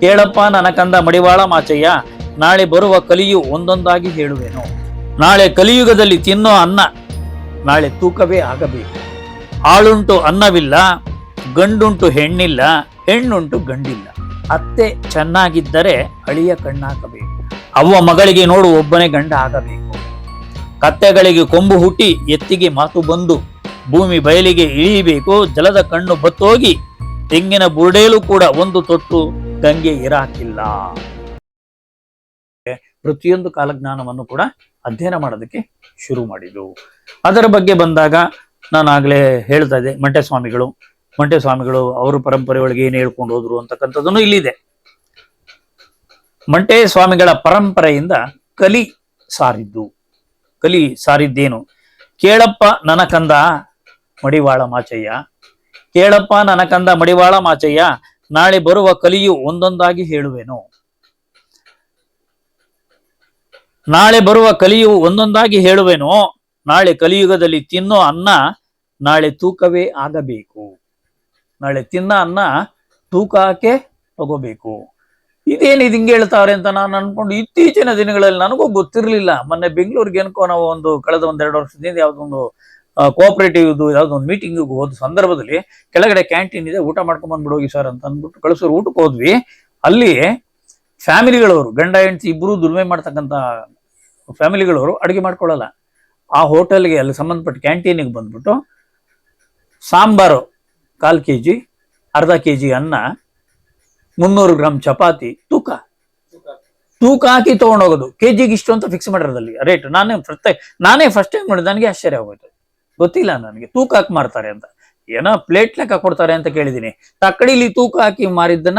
ಕೇಳಪ್ಪ ನನ್ನ ಕಂದ ಮಡಿವಾಳ ಮಾಚಯ್ಯ, ನಾಳೆ ಬರುವ ಕಲಿಯು ಒಂದೊಂದಾಗಿ ಹೇಳುವೆನು. ನಾಳೆ ಕಲಿಯುಗದಲ್ಲಿ ತಿನ್ನೋ ಅನ್ನ ನಾಳೆ ತೂಕವೇ ಆಗಬೇಕು. ಆಳುಂಟು ಅನ್ನವಿಲ್ಲ, ಗಂಡುಂಟು ಹೆಣ್ಣಿಲ್ಲ, ಹೆಣ್ಣುಂಟು ಗಂಡಿಲ್ಲ. ಅತ್ತೆ ಚೆನ್ನಾಗಿದ್ದರೆ ಅಳಿಯ ಕಣ್ಣಾಕಬೇಕು ಅವ್ವ ಮಗಳಿಗೆ ನೋಡು ಒಬ್ಬನೇ ಗಂಡ ಆಗಬೇಕು. ಕತ್ತೆಗಳಿಗೆ ಕೊಂಬು ಹುಟ್ಟಿ ಎತ್ತಿಗೆ ಮಾತು ಬಂದು ಭೂಮಿ ಬಯಲಿಗೆ ಇಳಿಯಬೇಕು. ಜಲದ ಕಣ್ಣು ಬತ್ತೋಗಿ ತೆಂಗಿನ ಬುರುಡೇಲು ಕೂಡ ಒಂದು ತೊಟ್ಟು ಗಂಗೆ ಇರಾಕಿಲ್ಲ. ಪ್ರತಿಯೊಂದು ಕಾಲಜ್ಞಾನವನ್ನು ಕೂಡ ಅಧ್ಯಯನ ಮಾಡೋದಕ್ಕೆ ಶುರು ಮಾಡಿದ್ರು ಅದರ ಬಗ್ಗೆ ಬಂದಾಗ ನಾನು ಆಗ್ಲೇ ಹೇಳ್ತಾ ಇದ್ದೆ ಮಂಟೆ ಸ್ವಾಮಿಗಳು ಮಂಟೆ ಸ್ವಾಮಿಗಳು ಅವರು ಪರಂಪರೆ ಒಳಗೆ ಏನು ಹೇಳ್ಕೊಂಡು ಹೋದ್ರು ಅಂತಕ್ಕಂಥದ್ದನ್ನು ಇಲ್ಲಿದೆ. ಮಂಟೆ ಸ್ವಾಮಿಗಳ ಪರಂಪರೆಯಿಂದ ಕಲಿ ಸಾರಿದ್ದು. ಕಲಿ ಸಾರಿದ್ದೇನು? ಕೇಳಪ್ಪ ನನಕಂದ ಕಂದ ಮಡಿವಾಳ ಮಾಚಯ್ಯ. ಕೇಳಪ್ಪ ನನಕಂದ ಕಂದ ಮಡಿವಾಳ ಮಾಚಯ್ಯ ನಾಳೆ ಬರುವ ಕಲಿಯು ಒಂದೊಂದಾಗಿ ಹೇಳುವೆನು. ನಾಳೆ ಬರುವ ಕಲಿಯು ಒಂದೊಂದಾಗಿ ಹೇಳುವೆನು. ನಾಳೆ ಕಲಿಯುಗದಲ್ಲಿ ತಿನ್ನೋ ಅನ್ನ ನಾಳೆ ತೂಕವೇ ಆಗಬೇಕು. ನಾಳೆ ತಿನ್ನ ಅನ್ನ ತೂಕಕ್ಕೆ ತಗೋಬೇಕು ಇದೇನಿದು ಹಿಂಗೆ ಹೇಳ್ತಾವ್ರೆ ಅಂತ ನಾನು ಅನ್ಕೊಂಡು ಇತ್ತೀಚಿನ ದಿನಗಳಲ್ಲಿ ನನಗೂ ಗೊತ್ತಿರಲಿಲ್ಲ. ಮೊನ್ನೆ ಬೆಂಗಳೂರಿಗೆ ಏನ್ಕೋ ನಾವು ಒಂದು ಕಳೆದ ಒಂದೆರಡು ವರ್ಷದಿಂದ ಯಾವ್ದೊಂದು ಕೋಆಪರೇಟಿವ್ ಯಾವ್ದೊಂದು ಮೀಟಿಂಗ್ ಹೋದ ಸಂದರ್ಭದಲ್ಲಿ ಕೆಳಗಡೆ ಕ್ಯಾಂಟೀನ್ ಇದೆ, ಊಟ ಮಾಡ್ಕೊಂಡ್ ಬಂದ್ಬಿಡು ಹೋಗಿ ಸರ್ ಅಂತ ಅಂದ್ಬಿಟ್ಟು ಕಳಿಸೋರು ಊಟಕ್ಕೆ ಹೋದ್ವಿ. ಅಲ್ಲಿ ಫ್ಯಾಮಿಲಿಗಳವರು, ಗಂಡ, ಹೆಂಡತಿ ಇಬ್ರು ದುಡಿಮೆ ಮಾಡ್ತಕ್ಕಂಥ ಫ್ಯಾಮಿಲಿಗಳವರು ಅಡುಗೆ ಮಾಡ್ಕೊಳ್ಳಲ್ಲ. ಆ ಹೋಟೆಲ್ಗೆ ಅಲ್ಲಿ ಸಂಬಂಧಪಟ್ಟ ಕ್ಯಾಂಟೀನಿಗೆ ಬಂದ್ಬಿಟ್ಟು ಸಾಂಬಾರು ಕಾಲು ಕೆ ಜಿ ಅರ್ಧ ಕೆ ಜಿ ಅನ್ನ, ಮುನ್ನೂರು ಗ್ರಾಮ್ ಚಪಾತಿ, ತೂಕ. ತೂಕ ಹಾಕಿ ತಗೊಂಡೋಗೋದು. ಕೆ ಜಿಗೆ ಇಷ್ಟು ಅಂತ ಫಿಕ್ಸ್ ಮಾಡಿರೋದಲ್ಲಿ. ರೇಟ್ ನಾನೇ ಫಸ್ಟ್ ನಾನೇ ಫಸ್ಟ್ ಟೈಮ್ ನೋಡಿದ ನನಗೆ ಆಶ್ಚರ್ಯ ಆಗೋಯ್ತು. ಗೊತ್ತಿಲ್ಲ ನನಗೆ. ತೂಕ ಹಾಕಿ ಮಾರ್ತಾರೆ ಅಂತ. ಏನೋ ಪ್ಲೇಟ್ ಲೆಕ್ಕ ಕೊಡ್ತಾರೆ ಅಂತ ಕೇಳಿದ್ದೀನಿ. ತಕ್ಕಡಿಲಿ ತೂಕ ಹಾಕಿ ಮಾರಿದ್ದನ್ನ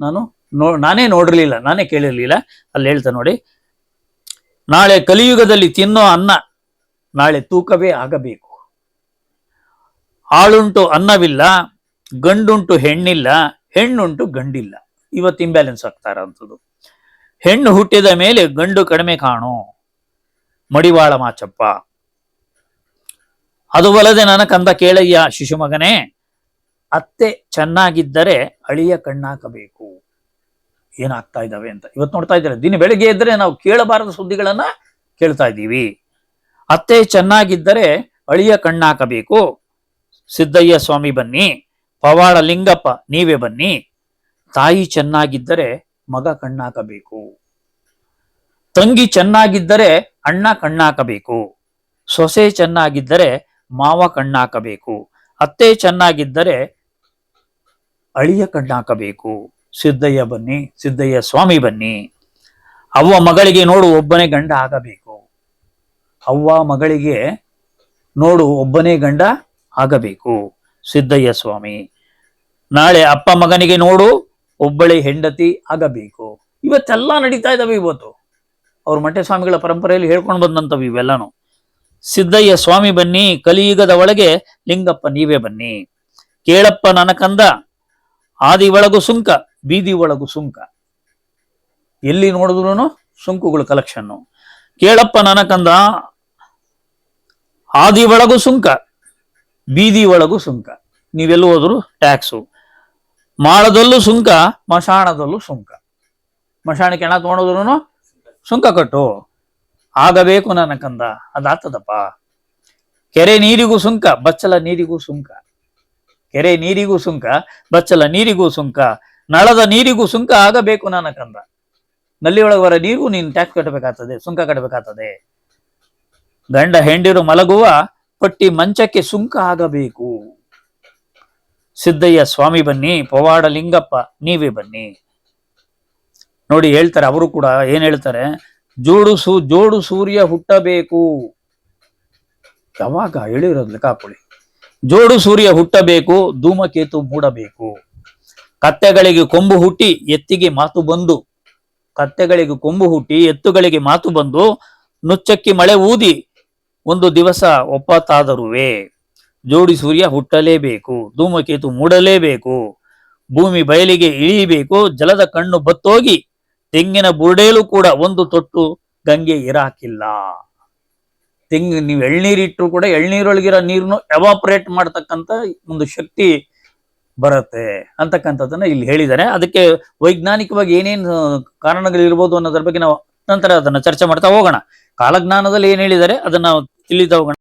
ನಾನು ನೋ, ನಾನೇ ನೋಡಿರ್ಲಿಲ್ಲ, ನಾನೇ ಕೇಳಿರ್ಲಿಲ್ಲ. ಅಲ್ಲಿ ಹೇಳ್ತಾ ನೋಡಿ. ನಾಳೆ ಕಲಿಯುಗದಲ್ಲಿ ತಿನ್ನೋ ಅನ್ನ ನಾಳೆ ತೂಕವೇ ಆಗಬೇಕು. ಆಳುಂಟು ಅನ್ನವಿಲ್ಲ, ಗಂಡುಂಟು ಹೆಣ್ಣಿಲ್ಲ, ಹೆಣ್ಣುಂಟು ಗಂಡಿಲ್ಲ. ಇವತ್ತು ಇಂಬ್ಯಾಲೆನ್ಸ್ ಆಗ್ತಾ ಇರೋಂಥದ್ದು. ಹೆಣ್ಣು ಹುಟ್ಟಿದ ಮೇಲೆ ಗಂಡು ಕಡಿಮೆ ಕಾಣು. ಮಡಿವಾಳ ಮಾಚಪ್ಪ. ಅದು ಬಲದೆ ನನ್ನ ಕಂದ ಕೇಳಯ್ಯ ಶಿಶುಮಗನೇ ಅತ್ತೆ ಚೆನ್ನಾಗಿದ್ದರೆ ಅಳಿಯ ಕಣ್ಣಾಕಬೇಕು. ಏನಾಗ್ತಾ ಇದ್ದಾವೆ ಅಂತ. ಇವತ್ತು ನೋಡ್ತಾ ಇದ್ದಾರೆ? ದಿನ ಬೆಳಿಗ್ಗೆ ಇದ್ರೆ ನಾವು ಕೇಳಬಾರದ ಸುದ್ದಿಗಳನ್ನ ಕೇಳ್ತಾ ಇದ್ದೀವಿ. ಅತ್ತೆ ಚೆನ್ನಾಗಿದ್ದರೆ ಅಳಿಯ ಕಣ್ಣಾಕಬೇಕು. ಸಿದ್ದಯ್ಯ ಸ್ವಾಮಿ ಬನ್ನಿ, ಪವಾಡ ಲಿಂಗಪ್ಪ ನೀವೇ ಬನ್ನಿ. ತಾಯಿ ಚೆನ್ನಾಗಿದ್ದರೆ ಮಗ ಕಣ್ಣಾಕಬೇಕು. ತಂಗಿ ಚೆನ್ನಾಗಿದ್ದರೆ ಅಣ್ಣ ಕಣ್ಣಾಕಬೇಕು. ಸೊಸೆ ಚೆನ್ನಾಗಿದ್ದರೆ ಮಾವ ಕಣ್ಣಾಕಬೇಕು. ಅತ್ತೆ ಚೆನ್ನಾಗಿದ್ದರೆ ಅಳಿಯ ಕಣ್ಣಾಕಬೇಕು. ಸಿದ್ದಯ್ಯ ಬನ್ನಿ, ಸಿದ್ದಯ್ಯ ಸ್ವಾಮಿ ಬನ್ನಿ. ಅವ್ವ ಮಗಳಿಗೆ ನೋಡು, ಒಬ್ಬನೇ ಗಂಡ ಆಗಬೇಕು. ಅವ್ವ ಮಗಳಿಗೆ ನೋಡು, ಒಬ್ಬನೇ ಗಂಡ ಆಗಬೇಕು. ಸಿದ್ದಯ್ಯ ಸ್ವಾಮಿ, ನಾಳೆ ಅಪ್ಪ ಮಗನಿಗೆ ನೋಡು, ಒಬ್ಬಳೆ ಹೆಂಡತಿ ಆಗಬೇಕು. ಇವತ್ತೆಲ್ಲ ನಡೀತಾ ಇದಾವೆ ಇವತ್ತು. ಅವ್ರ ಮಂಟೆ ಸ್ವಾಮಿಗಳ ಪರಂಪರೆಯಲ್ಲಿ ಹೇಳ್ಕೊಂಡು ಬಂದಂತವು ಇವೆಲ್ಲನು. ಸಿದ್ದಯ್ಯ ಸ್ವಾಮಿ ಬನ್ನಿ, ಕಲಿಯುಗದ ಒಳಗೆ ಲಿಂಗಪ್ಪ ನೀವೇ ಬನ್ನಿ. ಕೇಳಪ್ಪ ನನಕಂದ ಕಂದ ಆದಿ ಒಳಗು ಸುಂಕ, ಬೀದಿ ಒಳಗು ಸುಂಕ. ಎಲ್ಲಿ ನೋಡಿದ್ರು ಸುಂಕುಗಳು ಕಲೆಕ್ಷನ್ನು ಕೇಳಪ್ಪ ನನಕಂದ ಕಂದ ಆದಿ ಒಳಗು ಸುಂಕ, ಬೀದಿ ಒಳಗು ಸುಂಕ. ನೀವೆಲ್ಲ ಹೋದ್ರು ಟ್ಯಾಕ್ಸು ಮಾಳದಲ್ಲೂ ಸುಂಕ, ಮಶಾಣದಲ್ಲೂ ಸುಂಕ. ಮಶಾಣಕ್ಕೆ ಹಣ ತಗೊಂಡೋದ್ರು ಸುಂಕ ಕಟ್ಟು. ಆಗಬೇಕು ನನ್ನ ಕಂದ. ಅದಾತದಪ್ಪ ಕೆರೆ ನೀರಿಗೂ ಸುಂಕ, ಬಚ್ಚಲ ನೀರಿಗೂ ಸುಂಕ. ಕೆರೆ ನೀರಿಗೂ ಸುಂಕ, ಬಚ್ಚಲ ನೀರಿಗೂ ಸುಂಕ. ನಳದ ನೀರಿಗೂ ಸುಂಕ ಆಗಬೇಕು ನನ್ನ ಕಂದ. ನಲ್ಲಿ ಬರೋ ನೀರಿಗೂ ನೀನು ಟ್ಯಾಕ್ಸ್ ಕಟ್ಟಬೇಕಾಗ್ತದೆ, ಸುಂಕ ಕಟ್ಟಬೇಕಾಗ್ತದೆ. ಗಂಡ ಹೆಂಡಿರು ಮಲಗುವ ಪಟ್ಟಿ ಮಂಚಕ್ಕೆ ಸುಂಕ ಆಗಬೇಕು. ಸಿದ್ದಯ್ಯ, ಸ್ವಾಮಿ ಬನ್ನಿ, ಪವಾಡ ಲಿಂಗಪ್ಪ, ನೀವೇ ಬನ್ನಿ. ನೋಡಿ ಹೇಳ್ತಾರೆ, ಅವರು ಕೂಡ ಏನ್ ಹೇಳ್ತಾರೆ? ಜೋಡು ಜೋಡು ಸೂರ್ಯ ಹುಟ್ಟಬೇಕು. ಯಾವಾಗ ಹೇಳಿರೋದು ಹಾಕೊಳ್ಳಿ ಜೋಡು ಸೂರ್ಯ ಹುಟ್ಟಬೇಕು, ಧೂಮಕೇತು ಮೂಡಬೇಕು. ಕತ್ತೆಗಳಿಗೆ ಕೊಂಬು ಹುಟ್ಟಿ ಎತ್ತಿಗೆ ಮಾತು ಬಂದು, ಕತ್ತೆಗಳಿಗೆ ಕೊಂಬು ಹುಟ್ಟಿ ಎತ್ತುಗಳಿಗೆ ಮಾತು ಬಂದು, ನುಚ್ಚಕ್ಕಿ ಮಳೆ ಊದಿ ಒಂದು ದಿವಸ ಒಪ್ಪತ್ತಾದರುವೆ. ಜೋಡಿ ಸೂರ್ಯ ಹುಟ್ಟಲೇಬೇಕು, ಧೂಮಕೇತು ಮೂಡಲೇಬೇಕು. ಭೂಮಿ ಬಯಲಿಗೆ ಇಳಿಯಬೇಕು, ಜಲದ ಕಣ್ಣು ಬತ್ತೋಗಿ ತೆಂಗಿನ ಬುರುಡೆಯಲ್ಲೂ ಕೂಡ ಒಂದು ತೊಟ್ಟು ಗಂಗೆ ಇರಾಕಿಲ್ಲ. ತೆಂಗ, ನೀವು ಎಳ್ನೀರಿಟ್ಟರು ಕೂಡ ಎಳ್ನೀರೊಳಗಿರೋ ನೀರನ್ನು ಎವಾಪರೇಟ್ ಮಾಡ್ತಕ್ಕಂಥ ಒಂದು ಶಕ್ತಿ ಬರುತ್ತೆ ಅಂತಕ್ಕಂಥದ್ದನ್ನ ಇಲ್ಲಿ ಹೇಳಿದ್ದಾರೆ. ಅದಕ್ಕೆ ವೈಜ್ಞಾನಿಕವಾಗಿ ಏನೇನು ಕಾರಣಗಳಿರ್ಬೋದು ಅನ್ನೋದ್ರ ಬಗ್ಗೆ ನಾವು ನಂತರ ಅದನ್ನ ಚರ್ಚೆ ಮಾಡ್ತಾ ಹೋಗೋಣ. ಕಾಲಜ್ಞಾನದಲ್ಲಿ ಏನ್ ಹೇಳಿದ್ದಾರೆ, ಅದನ್ನ ತಿಳಿತಾ ಹೋಗೋಣ